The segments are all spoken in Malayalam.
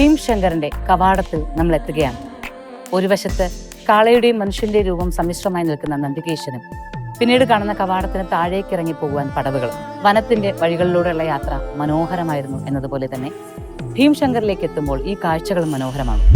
ഭീംശങ്കറിന്റെ കവാടത്തിൽ നമ്മൾ എത്തുകയാണ്. ഒരു വശത്ത് കാളയുടെയും മനുഷ്യന്റെ രൂപം സമ്മിശ്രമായി നിൽക്കുന്ന നന്ദികേശനും പിന്നീട് കാണുന്ന കവാടത്തിന് താഴേക്ക് ഇറങ്ങി പോകുവാൻ പടവുകളും വനത്തിന്റെ വഴികളിലൂടെയുള്ള യാത്ര മനോഹരമായിരുന്നു എന്നതുപോലെ തന്നെ ഭീംശങ്കറിലേക്ക് എത്തുമ്പോൾ ഈ കാഴ്ചകൾ മനോഹരമാകും.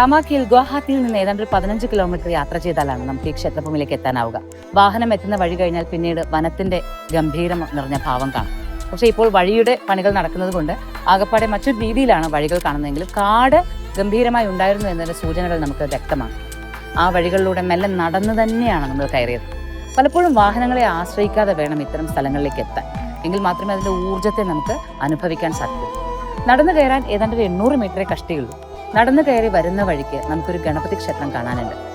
കാമാക്കിയിൽ ഗുവാഹത്തിയിൽ നിന്ന് ഏതാണ്ട് പതിനഞ്ച് കിലോമീറ്റർ യാത്ര ചെയ്താലാണ് നമുക്ക് ഈ ക്ഷേത്രഭൂമിയിലേക്ക് എത്താനാവുക. വാഹനം എത്തുന്ന വഴി കഴിഞ്ഞാൽ പിന്നീട് വനത്തിന്റെ ഗംഭീരം നിറഞ്ഞ ഭാവം കാണാം. പക്ഷേ ഇപ്പോൾ വഴിയുടെ പണികൾ നടക്കുന്നത് കൊണ്ട് ആകപ്പാടെ മറ്റൊരു രീതിയിലാണ് വഴികൾ കാണുന്നതെങ്കിലും കാട് ഗംഭീരമായി ഉണ്ടായിരുന്നു എന്നതിന്റെ സൂചനകൾ നമുക്ക് വ്യക്തമാണ്. ആ വഴികളിലൂടെ മെല്ലെ നടന്നു തന്നെയാണ് നമ്മൾ കയറിയത്. പലപ്പോഴും വാഹനങ്ങളെ ആശ്രയിക്കാതെ വേണം ഇത്തരം സ്ഥലങ്ങളിലേക്ക് എത്താൻ. എങ്കിൽ മാത്രമേ അതിന്റെ ഊർജത്തെ നമുക്ക് അനുഭവിക്കാൻ സാധിക്കൂ. നടന്നു കയറാൻ ഏതാണ്ട് ഒരു എണ്ണൂറ് മീറ്ററേ കഷ്ടിയുള്ളൂ നടന്നു കയറി വരുന്ന വഴിക്ക് നമുക്കൊരു ഗണപതി ക്ഷേത്രം കാണാനുണ്ട്.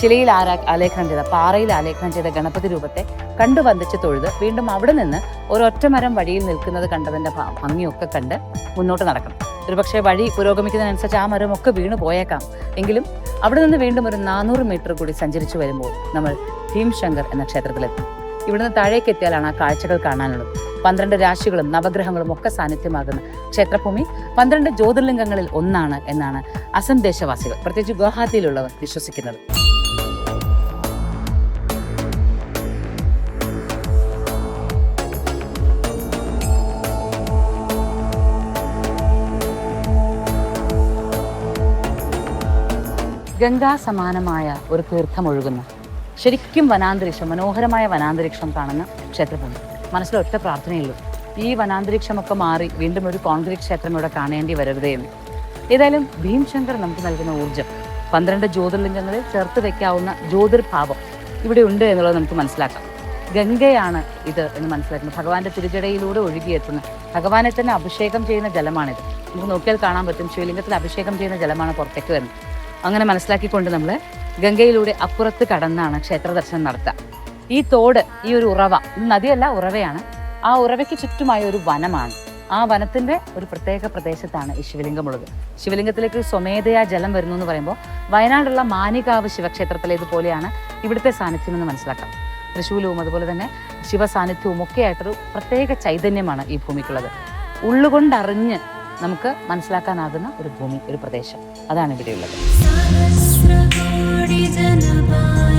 ശിലയിൽ ആരാ ആലേഖനം ചെയ്ത പാറയിൽ ആലേഖനം ചെയ്ത ഗണപതി രൂപത്തെ കണ്ടു വന്ദിച്ച് തൊഴുത് വീണ്ടും അവിടെ നിന്ന് ഒരൊറ്റ മരം വഴിയിൽ നിൽക്കുന്നത് കണ്ടതിന്റെ ഭ- ഭംഗിയൊക്കെ കണ്ട് മുന്നോട്ട് നടക്കണം. ഒരുപക്ഷെ വഴി പുരോഗമിക്കുന്നതിനനുസരിച്ച് ആ മരം ഒക്കെ വീണു പോയേക്കാം. എങ്കിലും അവിടെ നിന്ന് വീണ്ടും ഒരു നാനൂറ് മീറ്റർ കൂടി സഞ്ചരിച്ചു വരുമ്പോൾ നമ്മൾ ഭീംശങ്കർ എന്ന ക്ഷേത്രത്തിലെത്തും. ഇവിടുന്ന് താഴേക്ക് എത്തിയാലാണ് ആ കാഴ്ചകൾ കാണാനുള്ളത്. പന്ത്രണ്ട് രാശികളും നവഗ്രഹങ്ങളും ഒക്കെ സാന്നിധ്യമാകുന്ന. ക്ഷേത്രഭൂമി പന്ത്രണ്ട് ജ്യോതിർലിംഗങ്ങളിൽ ഒന്നാണ് എന്നാണ് അസം ദേശവാസികൾ പ്രത്യേകിച്ച് ഗുവാഹത്തിയിലുള്ളവർ വിശ്വസിക്കുന്നത്. ഗംഗാ സമാനമായ ഒരു തീർത്ഥം ഒഴുകുന്ന. ശരിക്കും വനാന്തരീക്ഷം മനോഹരമായ വനാന്തരീക്ഷം കാണുന്ന ക്ഷേത്രഭൂമി മനസ്സിൽ ഒറ്റ പ്രാർത്ഥനയുള്ളൂ ഈ വനാന്തരീക്ഷമൊക്കെ മാറി വീണ്ടും ഒരു കോൺക്രീറ്റ് ക്ഷേത്രം ഇവിടെ കാണേണ്ടി വരരുതേ എന്ന്. ഏതായാലും ഭീംശങ്കർ നമുക്ക് നൽകുന്ന ഊർജം പന്ത്രണ്ട് ജ്യോതിർലിംഗങ്ങളിൽ ചേർത്ത് വെക്കാവുന്ന ജ്യോതിർഭാവം ഇവിടെ ഉണ്ട് എന്നുള്ളത് നമുക്ക് മനസ്സിലാക്കാം. ഗംഗയാണ് ഇത് എന്ന് മനസ്സിലാക്കുന്നത് ഭഗവാന്റെ തിരുജടയിലൂടെ ഒഴുകിയെത്തുന്ന ഭഗവാനെ തന്നെ അഭിഷേകം ചെയ്യുന്ന ജലമാണിത്. നമുക്ക് നോക്കിയാൽ കാണാൻ പറ്റും ശിവലിംഗത്തിൽ അഭിഷേകം ചെയ്യുന്ന ജലമാണ് പുറത്തേക്ക് വരുന്നത്. അങ്ങനെ മനസ്സിലാക്കിക്കൊണ്ട് നമ്മൾ ഗംഗയിലൂടെ അപ്പുറത്ത് കടന്നാണ് ക്ഷേത്ര ദർശനം നടത്തുക ഈ തോട് ഈ ഒരു ഉറവ നദിയല്ല ഉറവയാണ്. ആ ഉറവയ്ക്ക് ചുറ്റുമായ ഒരു വനമാണ്. ആ വനത്തിന്റെ ഒരു പ്രത്യേക പ്രദേശത്താണ് ഈ ശിവലിംഗമുള്ളത്. ശിവലിംഗത്തിലേക്ക് സ്വമേധയാ ജലം വരുന്നു എന്ന് പറയുമ്പോൾ വയനാടുള്ള മാനികാവ് ശിവക്ഷേത്രത്തിലെ ഇതുപോലെയാണ് ഇവിടുത്തെ സാന്നിധ്യം എന്ന് മനസ്സിലാക്കാം. തൃശൂലവും അതുപോലെ തന്നെ ശിവസാന്നിധ്യവും ഒക്കെ ആയിട്ടൊരു പ്രത്യേക ചൈതന്യമാണ് ഈ ഭൂമിക്കുള്ളത്. ഉള്ളുകൊണ്ടറിഞ്ഞ് നമുക്ക് മനസ്സിലാക്കാനാകുന്ന ഒരു ഭൂമി ഒരു പ്രദേശം. അതാണ് ഇവിടെയുള്ളത്. above.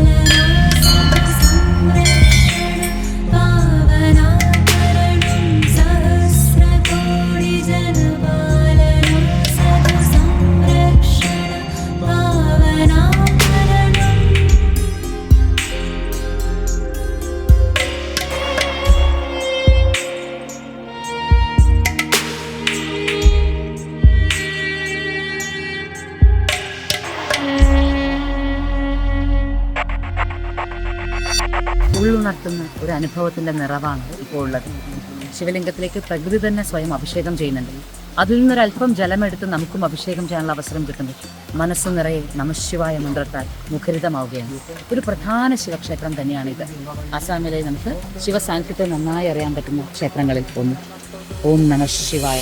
ഉള്ളുണർത്തുന്ന ഒരു അനുഭവത്തിന്റെ നിറവാണ് ഇപ്പോൾ ഉള്ളത്. ശിവലിംഗത്തിലേക്ക് പ്രകൃതി തന്നെ സ്വയം അഭിഷേകം ചെയ്യുന്നുണ്ട്. അതിൽ നിന്നൊരല്പം ജലമെടുത്ത് നമുക്കും അഭിഷേകം ചെയ്യാനുള്ള അവസരം കിട്ടുന്നു. മനസ്സ് നിറയെ നമശിവായ മന്ത്രത്താൽ മുഖരിതമാവുകയാണ്. ഒരു പ്രധാന ശിവക്ഷേത്രം തന്നെയാണിത്. ആസാമിലെ നമുക്ക് ശിവസാന്നിധ്യത്തെ നന്നായി അറിയാൻ പറ്റുന്ന ക്ഷേത്രങ്ങളിൽ ഒന്ന്. ഓം നമ ശിവായ.